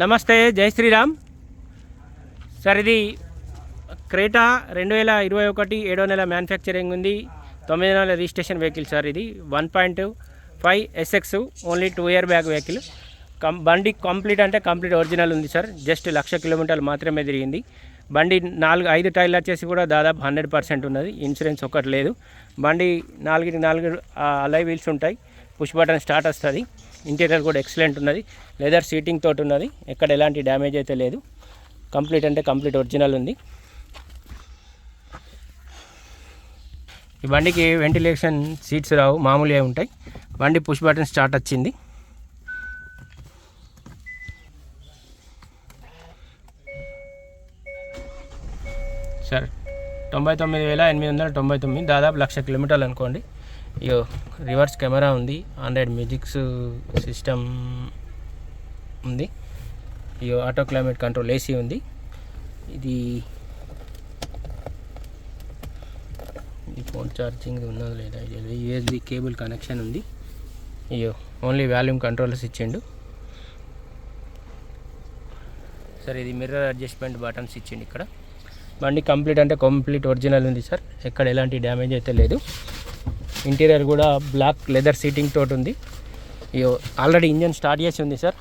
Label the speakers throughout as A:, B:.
A: నమస్తే జై శ్రీరామ్. సార్ ఇది క్రేటా రెండు వేల ఇరవై ఒకటి ఏడో నెల మ్యానుఫ్యాక్చరింగ్ ఉంది. తొమ్మిది నెలల రిజిస్ట్రేషన్ వెహికల్ సార్ ఇది. One point five SX only two year back vehicle. కం బండి కంప్లీట్ అంటే కంప్లీట్ ఒరిజినల్ ఉంది సార్. జస్ట్ లక్ష కిలోమీటర్లు మాత్రమే తిరిగింది. బండి నాలుగు ఐదు టైర్లు వచ్చేసి కూడా దాదాపు హండ్రెడ్ పర్సెంట్ ఉన్నది. ఇన్సూరెన్స్ ఒకటి లేదు. బండి నాలుగు నాలుగు అలై వీల్స్ ఉంటాయి. పుష్ బటన్ స్టార్ట్ వస్తుంది. ఇంటీరియర్ కూడా ఎక్సలెంట్ ఉన్నది. లెదర్ సీటింగ్ తోటి ఉన్నది. ఎక్కడ ఎలాంటి డ్యామేజ్ అయితే లేదు. కంప్లీట్ అంటే కంప్లీట్ ఒరిజినల్ ఉంది. ఈ బండికి వెంటిలేషన్ సీట్స్ రావు. మామూలుగా ఉంటాయి. బండి పుష్ బటన్ స్టార్ట్ వచ్చింది. సార్ తొంభై తొమ్మిది వేల ఎనిమిది వందల తొంభై తొమ్మిది దాదాపు లక్ష కిలోమీటర్లు అనుకోండి. ఇగో రివర్స్ కెమెరా ఉంది ఆండ్రాయిడ్ మ్యూజిక్స్ సిస్టమ్ ఉంది. ఇగో ఆటో క్లైమేట్ కంట్రోల్ ఏసీ ఉంది. ఇది ఇది ఫోన్ ఛార్జింగ్ ఉన్నది లేదా యూఎస్బి కేబుల్ కనెక్షన్ ఉంది. ఇయో ఓన్లీ వాల్యూమ్ కంట్రోల్స్ ఇచ్చిండు. సార్ ఇది మిర్రర్ అడ్జస్ట్మెంట్ బటన్స్ ఇచ్చిండు ఇక్కడ. బండి కంప్లీట్ అంటే కంప్లీట్ ఒరిజినల్ ఉంది సార్ ఎక్కడ ఎలాంటి డ్యామేజ్ అయితే లేదు. ఇంటీరియర్ కూడా బ్లాక్ లెదర్ సీటింగ్ తోటి ఉంది. ఆల్రెడీ ఇంజన్ స్టార్ట్ చేసి ఉంది సార్.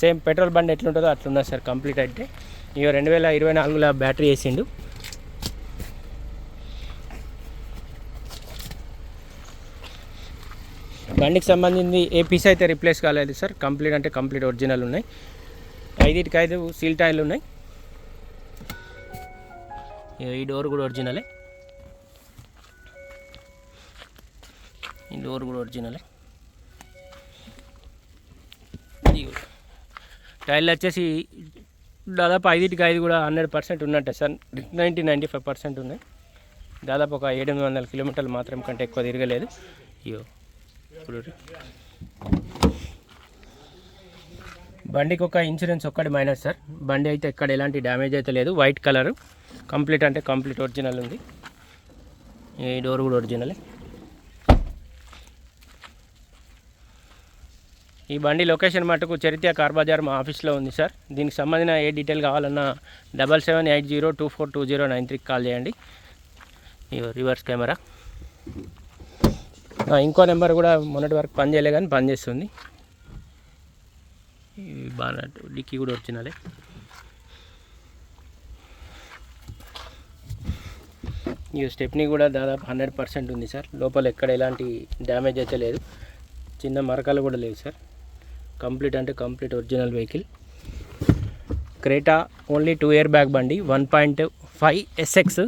A: సేమ్ పెట్రోల్ బండి ఎట్లుంటుందో అట్లున్నది సార్ కంప్లీట్ అయితే. ఇయో రెండు వేల ఇరవై నాలుగులో బ్యాటరీ వేసిండు. బండికి సంబంధించి ఏ పీస్ అయితే రిప్లేస్ కాలేదు సార్ కంప్లీట్ అంటే కంప్లీట్ ఒరిజినల్ ఉన్నాయి. ఐదుటికి ఐదు సీల్ టైర్లు ఉన్నాయి. ఇగో ఈ డోర్ కూడా ఒరిజినలే ఈ డోర్ కూడా ఒరిజినలే ఇగో టైర్లు వచ్చేసి దాదాపు ఐదుటికి ఐదు కూడా హండ్రెడ్ పర్సెంట్ ఉన్నట్టే sir. Ninety ninety five percent ఉన్నాయి. దాదాపు ఒక ఏడు వందల కిలోమీటర్లు మాత్రం కంటే ఎక్కువ తిరగలేదు. ఇయో ఇప్పుడు బండికి ఒక ఇన్సూరెన్స్ ఒక్కటి మైనస్ సార్. బండి అయితే ఎక్కడ ఎలాంటి డ్యామేజ్ అయితే లేదు. White colour. కంప్లీట్ అంటే కంప్లీట్ ఒరిజినల్ ఉంది. ఈ డోర్ కూడా ఒరిజినలే. ఈ బండి లొకేషన్ మటుకు చరిత్ర కార్బజార్ మా ఆఫీస్లో ఉంది సార్. దీనికి సంబంధించిన ఏ డీటెయిల్ కావాలన్నా double seven eight zero two four two zero nine త్రీకి కాల్ చేయండి. ఇగో రివర్స్ కెమెరా. ఇంకో నెంబర్ కూడా మొన్నటి వరకు పని చేయలే కానీ పని చేస్తుంది. బాగా డిక్కీ కూడా వచ్చినాలే ఈ స్టెప్నీ కూడా దాదాపు హండ్రెడ్ పర్సెంట్ ఉంది సార్. లోపల ఎక్కడ ఎలాంటి డ్యామేజ్ అయితే లేదు. చిన్న మరకలు కూడా లేవు సార్. కంప్లీట్ అంటే complete original vehicle. Creta only two year back బండి one point five SX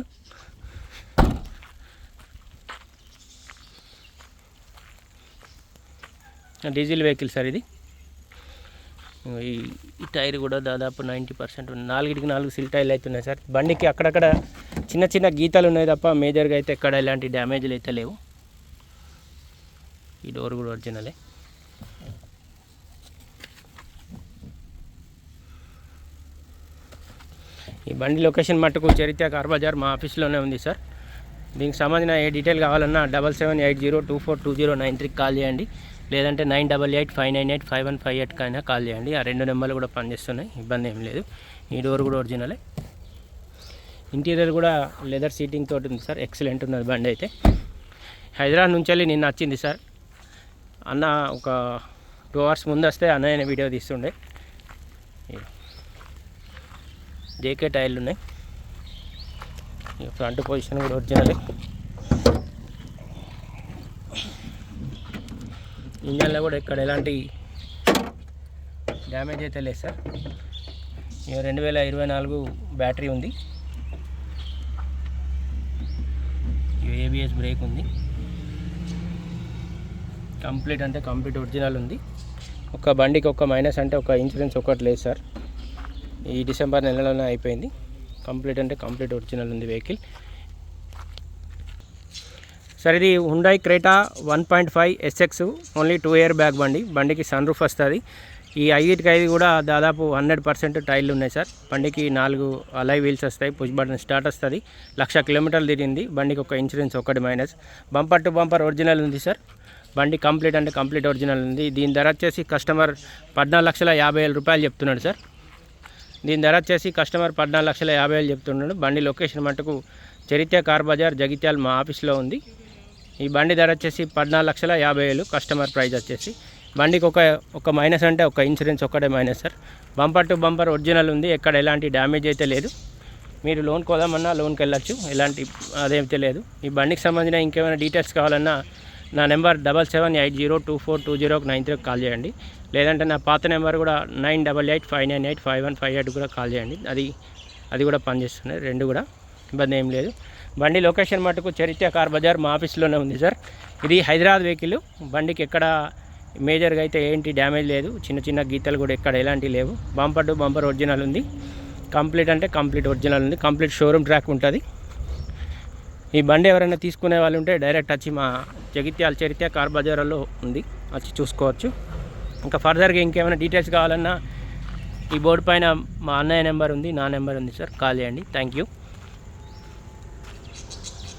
A: diesel vehicle sir ఇది. ఈ టైర్ కూడా దాదాపు నైంటీ పర్సెంట్ ఉంది. నాలుగిటికి నాలుగు సిల్ టైర్లు అయితే ఉన్నాయి సార్. బండికి అక్కడక్కడ చిన్న చిన్న గీతాలు ఉన్నాయి తప్ప మేజర్గా అయితే ఎక్కడ ఎలాంటి డ్యామేజ్లు అయితే లేవు. ఈ డోర్ కూడా ఒరిజినలే. బండి లొకేషన్ మట్టుకు చరిత్ర కార్ బజార్ మా ఆఫీస్లోనే ఉంది సార్. దీనికి సంబంధించిన ఏ డీటెయిల్ కావాలన్నా double seven eight zero two four two zero nine త్రీకి కాల్ చేయండి. లేదంటే nine double eight five nine eight five one five eight అయినా కాల్ చేయండి. ఆ రెండు నెంబర్లు కూడా పనిచేస్తున్నాయి. ఇబ్బంది ఏం లేదు. ఈ డోర్ కూడా ఒరిజినలే. ఇంటీరియర్ కూడా లెదర్ సీటింగ్ తోటి ఉంది సార్. ఎక్సలెంట్ ఉన్నది బండి అయితే. హైదరాబాద్ నుంచి వెళ్ళి నిన్న వచ్చింది సార్. అన్న ఒక టూ అవర్స్ ముందు వస్తే అన్నయ్య వీడియో తీస్తుండే. జేకే టైర్లు ఉన్నాయి. ఫ్రంట్ పొజిషన్ కూడా ఒరిజినలే. ఇంజన్లో కూడా ఇక్కడ ఎలాంటి డ్యామేజ్ అయితే లేదు సార్. రెండు వేల ఇరవై నాలుగు బ్యాటరీ ఉంది. ఏబిఎస్ బ్రేక్ ఉంది. కంప్లీట్ అంటే కంప్లీట్ ఒరిజినల్ ఉంది. ఒక బండికి ఒక మైనస్ అంటే ఒక ఇన్సూరెన్స్ ఒకటి లేదు సార్. ఈ డిసెంబర్ నెలలోనే అయిపోయింది. కంప్లీట్ అంటే కంప్లీట్ ఒరిజినల్ ఉంది వెహికల్. సార్ ఇది Hyundai Creta one point five SX only two year back బండి. బండికి సన్ రూఫ్ వస్తుంది. ఈ ఐదుకి ఐదు కూడా దాదాపు హండ్రెడ్ పర్సెంట్ టైర్లు ఉన్నాయి సార్. బండికి నాలుగు అలై వీల్స్ వస్తాయి. పుష్ బటన్ స్టార్ట్ వస్తుంది. లక్ష కిలోమీటర్లు తిరిగింది. బండికి ఒక ఇన్సూరెన్స్ ఒకటి minus bumper to bumper original ఉంది సార్. బండి కంప్లీట్ అంటే కంప్లీట్ ఒరిజినల్ ఉంది. దీని ధర వచ్చేసి కస్టమర్ పద్నాలుగు లక్షల యాభై వేల రూపాయలు చెప్తున్నాడు సార్. దీని ధర వచ్చేసి కస్టమర్ పద్నాలుగు లక్షల యాభై వేలు చెప్తున్నాడు. బండి లొకేషన్ మటుకు చరిత్ర కార్ బజార్ జగిత్యాల మా ఆఫీస్లో ఉంది. ఈ బండి ధర వచ్చేసి పద్నాలుగు లక్షల యాభై వేలు కస్టమర్ ప్రైస్ వచ్చేసి. బండికి ఒక ఒక మైనస్ అంటే ఒక ఇన్సూరెన్స్ ఒక్కటే minus sir. Bumper to bumper original ఉంది ఎక్కడ ఎలాంటి డ్యామేజ్ అయితే లేదు. మీరు లోన్ కోదామన్నా లోన్కి వెళ్ళచ్చు ఎలాంటి అదేమైతే లేదు. ఈ బండికి సంబంధించిన ఇంకేమైనా డీటెయిల్స్ కావాలన్నా నా number double seven eight zero two four two zero nine త్రీకి కాల్ చేయండి. లేదంటే నా పాత నెంబర్ కూడా nine double eight five nine eight five one five eight కూడా కాల్ చేయండి. అది అది కూడా పనిచేస్తున్నాయి. రెండు కూడా ఇబ్బంది ఏం లేదు. బండి లొకేషన్ మటుకు చరిత్ర కార్ బజార్ మా ఆఫీస్లోనే ఉంది సార్. ఇది హైదరాబాద్ వెహికల్. బండికి ఎక్కడ మేజర్గా అయితే ఏంటి డ్యామేజ్ లేదు. చిన్న చిన్న గీతలు కూడా ఎక్కడ ఎలాంటివి లేవు. బంపర్ టు బంపర్ ఒరిజినల్ ఉంది. కంప్లీట్ అంటే కంప్లీట్ ఒరిజినల్ ఉంది. కంప్లీట్ షోరూమ్ ట్రాక్ ఉంటుంది. ఈ బండి ఎవరైనా తీసుకునే వాళ్ళు ఉంటే డైరెక్ట్ వచ్చి మా జగిత్యాల చరిత్ర కార్ బజార్లో ఉంది. వచ్చి చూసుకోవచ్చు. ఇంకా ఫర్దర్గా ఇంకేమైనా డీటెయిల్స్ కావాలన్నా ఈ బోర్డు పైన మా అన్నయ్య నెంబర్ ఉంది. నా నెంబర్ ఉంది సార్ కాల్ చేయండి. Thank you